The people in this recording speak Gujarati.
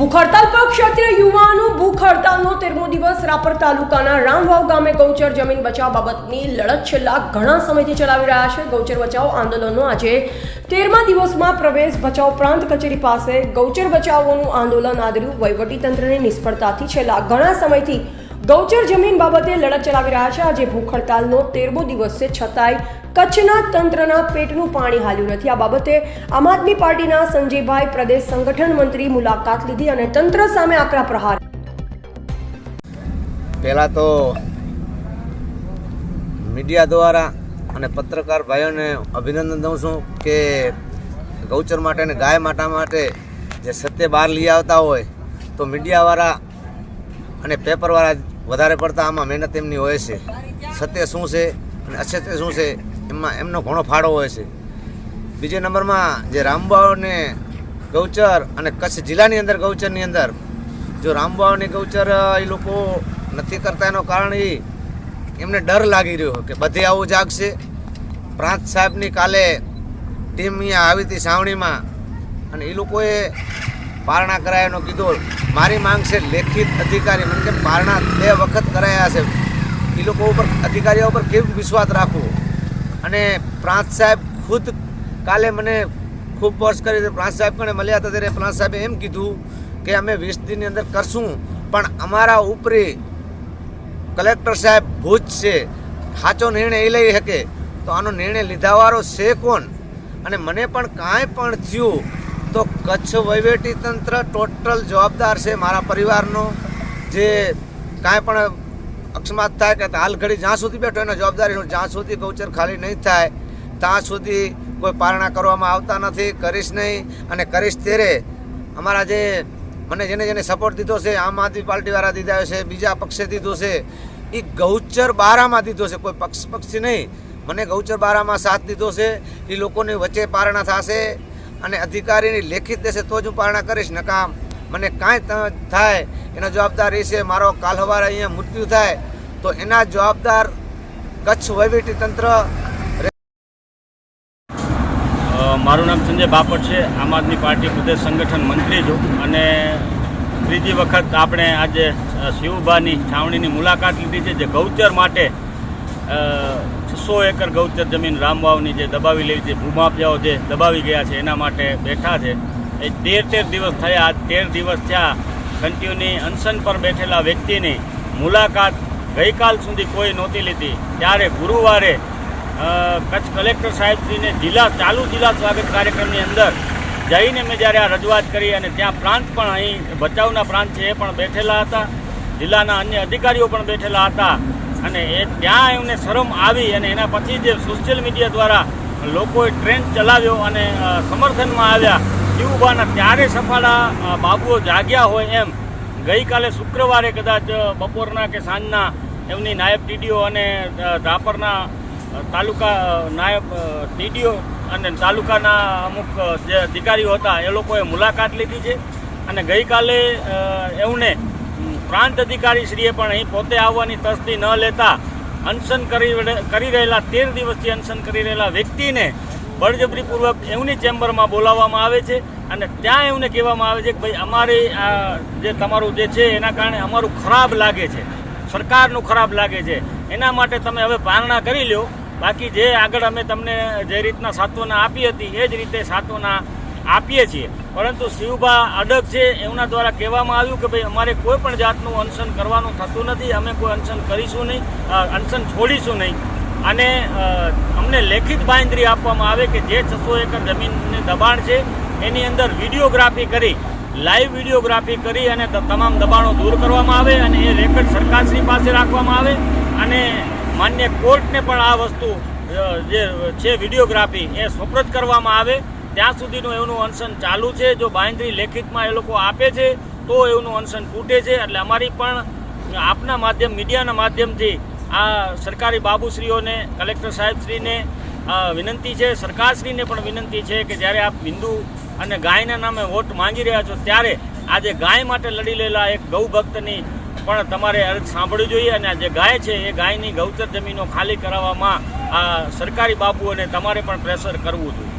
ભૂખ હડતાલ પર ક્ષત્રિય યુવાનો ભૂખ હડતાલનો તેરમો દિવસ રાપર તાલુકાના રામવાવ ગામે ગૌચર જમીન બચાવ બાબતની લડત છેલ્લા ઘણા સમયથી ચલાવી રહ્યા છે. ગૌચર બચાવ આંદોલનનો આજે તેરમા દિવસમાં પ્રવેશ બચાવ પ્રાંત કચેરી પાસે ગૌચર બચાવોનું આંદોલન આદર્યું. વહીવટી તંત્રની નિષ્ફળતાથી છેલ્લા ઘણા સમયથી ગૌચર જમીન બાબતે લડત ચલાવી રહ્યા છે. આજે ભૂખ હડતાલનો તેરમો દિવસ છે. છતાંય કચ્છના તંત્રના પેટનું પાણી હાલ્યું નથી. આ બાબતે આમ આદમી પાર્ટીના સંજયભાઈ પ્રદેશ સંગઠન મંત્રી મુલાકાત લીધી અને તંત્ર સામે આકરા પ્રહાર. પહેલાં તો મીડિયા દ્વારા અને પત્રકાર ભાઈઓને અભિનંદન દઉં છું કે ગૌચર માટે અને ગાય માટા માટે જે સત્ય બહાર લઈ આવતા હોય તો મીડિયાવાળા અને પેપરવાળા વધારે પડતા આમાં મહેનત એમની હોય છે. સત્ય શું છે અને અસત્ય શું છે એમાં એમનો ઘણો ફાળો હોય છે. બીજા નંબરમાં જે રામબાવને ગૌચર અને કચ્છ જિલ્લાની અંદર ગૌચરની અંદર, જો રામબાવની ગૌચર એ લોકો નથી કરતા એનું કારણ એ એમને ડર લાગી રહ્યો કે બધે આવું જાગશે. પ્રાંત સાહેબની કાલે ટીમ અહીંયા આવી હતી સાવણીમાં અને એ લોકોએ પારણા કરાયાનો કીધો. મારી માંગ છે લેખિત અધિકારી, મને કે પારણા બે વખત કરાયા છે. એ લોકો ઉપર, અધિકારીઓ ઉપર કેમ વિશ્વાસ રાખવો? અને પ્રાંત સાહેબ ખુદ કાલે મને ખૂબ વર્ષ કરી પ્રાંત સાહેબ કણે મળ્યા હતા ત્યારે પ્રાંત સાહેબે એમ કીધું કે અમે વીસ દિનની અંદર કરશું, પણ અમારા ઉપરી કલેક્ટર સાહેબ ભૂજ છે, સાચો નિર્ણય એ લઈ શકે. તો આનો નિર્ણય લીધાવાળો છે કોણ? અને મને પણ કાંઈ પણ થયું તો કચ્છ વહીવટી તંત્ર ટોટલ જવાબદાર છે મારા પરિવારનો, જે કાંઈ પણ અકસ્માત થાય કે હાલ ઘડી જ્યાં સુધી બેઠો એનો જવાબદારી જ્યાં સુધી ગૌચર ખાલી નહીં થાય, ત્યાં સુધી કોઈ પારણા કરવામાં આવતા નથી, કરીશ નહીં. અને કરીશ ત્યારે અમારા જે, મને જેને જેને સપોર્ટ દીધો છે, આમ આદમી પાર્ટીવાળા દીધા છે, બીજા પક્ષે દીધો છે એ ગૌચર બારામાં દીધો છે, કોઈ પક્ષ પક્ષી નહીં. મને ગૌચર બારામાં સાથ દીધો છે એ લોકોની વચ્ચે પારણા થશે અને અધિકારીની લેખિત દેશે તો જ હું પારણા કરીશ, નકામ. મને કાંઈ થાય, એનો જવાબદાર એ છે, મારો કાલ હવારે અહીંયા મૃત્યુ થાય તો એના જવાબદાર કચ્છ વહીવટી તંત્ર મારું નામ સંજય બાપટ છે. આમ આદમી પાર્ટી પ્રદેશ સંગઠન મંત્રી છું. અને ત્રીજી વખત આપણે આજે શિવભાની છાવણીની મુલાકાત લીધી છે, જે ગૌચર માટે છસો એકર ગૌચર જમીન રામવાવની જે દબાવી લેવી છે, ભૂમાફિયાઓ જે દબાવી ગયા છે, એના માટે બેઠા છે. એ તેર તેર દિવસ થયા. તેર દિવસ થયા. કન્ટિન્યુની અનશન પર બેઠેલા વ્યક્તિની મુલાકાત ગઈકાલ સુધી કોઈ નહોતી લીધી. ત્યારે ગુરુવારે કચ્છ કલેક્ટર સાહેબશ્રીને જિલ્લા, ચાલુ જિલ્લા સ્વાગત કાર્યક્રમની અંદર જઈને મેં જ્યારે આ રજૂઆત કરી અને ત્યાં પ્રાંત પણ અહીં બચાવના પ્રાંત છે એ પણ બેઠેલા હતા, જિલ્લાના અન્ય અધિકારીઓ પણ બેઠેલા હતા અને એ ત્યાં એમને શરમ આવી અને એના પછી જે સોશિયલ મીડિયા દ્વારા લોકોએ ટ્રેન્ડ ચલાવ્યો અને સમર્થનમાં આવ્યા શિવબાના ત્યારે સફાળા બાબુઓ જાગ્યા હોય એમ ગઈકાલે શુક્રવારે કદાચ બપોરના કે સાંજના એમની નાયબ ટીડીઓ અને રાપરના તાલુકા નાયબ ટીડીઓ અને તાલુકાના અમુક જે અધિકારીઓ હતા, એ લોકોએ મુલાકાત લીધી છે. અને ગઈકાલે એમને પ્રાંત અધિકારીશ્રીએ પણ અહીં પોતે આવવાની તસ્દી ન લેતા અનશન કરી રહેલા તેર દિવસથી અનશન કરી રહેલા વ્યક્તિને બળજબરીપૂર્વક એમની ચેમ્બરમાં બોલાવવામાં આવે છે અને ત્યાં એમને કહેવામાં આવે છે કે ભાઈ અમારી જે તમારું જે છે એના કારણે અમારું ખરાબ લાગે છે. સરકારનું ખરાબ લાગે છે. એના માટે તમે હવે પારણા કરી લ્યો. બાકી જે આગળ અમે તમને જે રીતના સાત્વના આપી હતી એ જ રીતે સાત્વના આપીએ છીએ. પરંતુ શિવભા અડગ છે એમના દ્વારા કહેવામાં આવ્યું કે ભાઈ અમારે કોઈ પણ જાતનું અનશન કરવાનું થતું નથી. અમે કોઈ અનશન કરીશું નહીં અનશન છોડીશું નહીં. અને અમને લેખિત બાંધરી આપવામાં આવે કે જે છસો એકર જમીનની દબાણ છે, એની અંદર વિડીયોગ્રાફી કરી, લાઈવ વિડીયોગ્રાફી કરી અને તમામ દબાણો દૂર કરવામાં આવે અને એ રેકર્ડ સરકારશ્રી પાસે રાખવામાં આવે અને માન્ય કોર્ટને પણ આ વસ્તુ જે છે વિડીયોગ્રાફી એ સુપ્રત કરવામાં આવે. ત્યાં સુધીનું એનું અનશન ચાલુ છે. જો બાંધરી લેખિતમાં એ લોકો આપે છે, તો એનું અનશન તૂટે છે. એટલે અમારી પણ આપના માધ્યમ, મીડિયાના માધ્યમથી આ સરકારી બાબુશ્રીઓને, કલેક્ટર સાહેબશ્રીને વિનંતી છે, સરકારશ્રીને પણ વિનંતી છે કે જ્યારે આપ હિન્દુ અને ગાયના નામે વોટ માંગી રહ્યા છો, ત્યારે આજે ગાય માટે લડી લેલા એક ગૌ ભક્તની પણ તમારે અરજ સાંભળવી જોઈએ અને આ જે ગાય છે, એ ગાયની ગૌચર જમીનો ખાલી કરાવવામાં આ સરકારી બાબુઓને તમારે પણ પ્રેશર કરવું જોઈએ.